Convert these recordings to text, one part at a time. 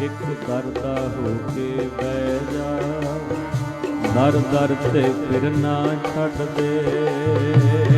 ਇੱਕ ਕਰਦਾ ਹੋ ਕੇ ਬਹਿ ਜਾ। ਨਰ ਦਰ ਤੇ ਫਿਰ ਨਾ ਛੱਡ ਦੇ।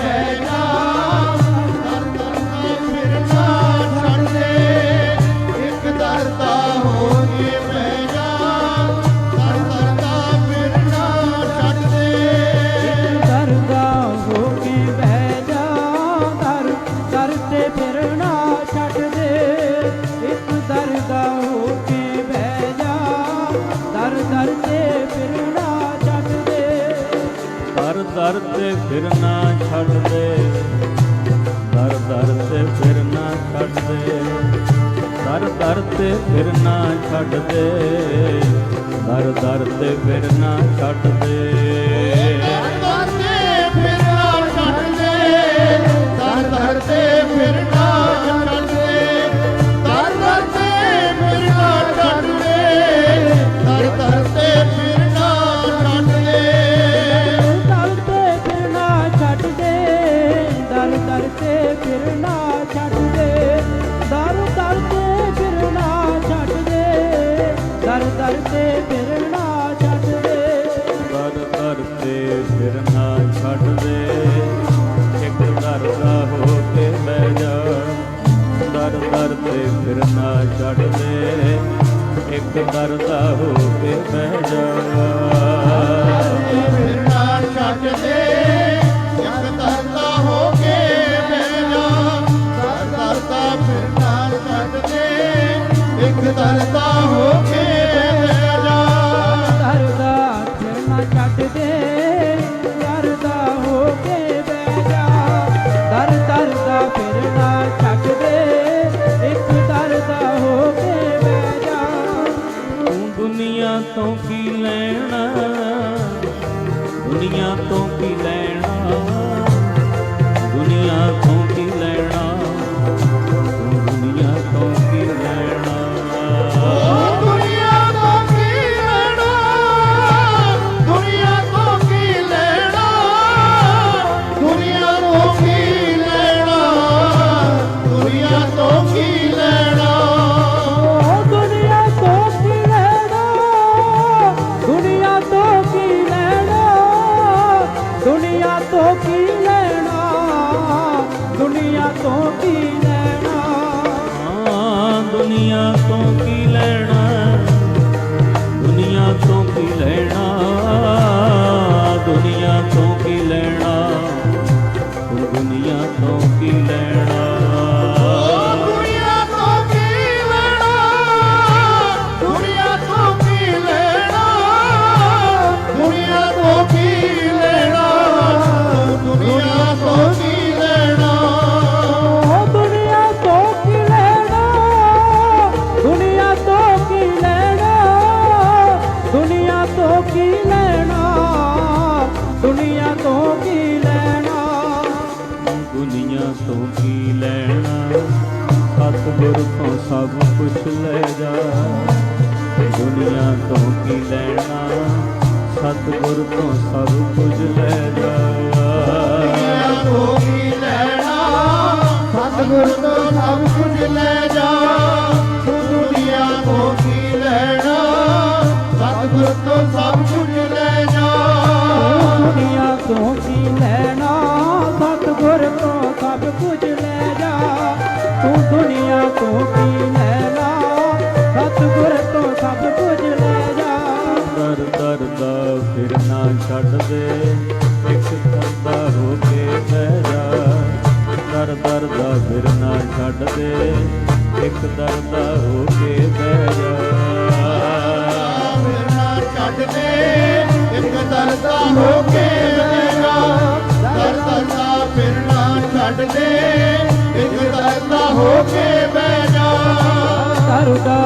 ਦਰ ਤੇ ਫਿਰਨਾ ਛੱਡਦੇ ਦਰ ਦਰ ਤੇ ਫਿਰਨਾ ਛੱਡ ਦੇ। ਦਰ ਦਰ ਤੇ ਫਿਰਨਾ ਛੱਡ ਦੇ। ਦਰ ਦਰ ਤੇ ਫਿਰਨਾ ਛੱਡ ਦੇ। ਧਰਤੇ ਫਿਰਨਾ ਛੱਡ ਦੇ। ਫਿਰਨਾ ਛੱਡ ਇੱਕ ਦਰ ਦਾ ਹੋ ਕੇ ਬਹਿ ਜਾ। ਦਰ ਦਰ ਤੇ ਫਿਰਨਾ ਛੱਡ ਇੱਕ ਦਰ ਦਾ ਹੋ ਕੇ ਬਹਿ ਜਾ। Holy Land. ਤੋਂ ਕੀ ਲੈਣਾ? ਦੁਨੀਆ ਤੋਂ ਕੀ ਲੈਣਾ? ਦੁਨੀਆ ਤੋਂ ਕੀ ਲੈਣਾ? ਲੈ ਜਾ। ਤੇ ਦੁਨੀਆ ਤੋਂ ਕੀ ਲੈਣਾ? ਸਤਿਗੁਰ ਤੋਂ ਸਭ ਕੁਝ ਲੈ ਜਾ। ਦੁਨੀਆ ਕੀ ਲੈਣਾ? ਸਤਿਗੁਰ ਤੋਂ ਫਿਰ ਨਾ ਛੱਡ ਦੇ ਇੱਕ ਦਰਦਾ ਹੋ ਕੇ ਬਹਿ ਜਾ। ਫਿਰ ਨਾ ਛੱਡ ਦੇ ਇੱਕ ਦਰਦਾ ਹੋ ਕੇ ਬਹਿ ਜਾ। ਦਰਦਾ ਫਿਰ ਨਾ ਛੱਡ ਦੇ ਇੱਕ ਦਰਦਾ ਹੋ ਕੇ ਬਹਿ ਜਾ। ਦਰਦਾ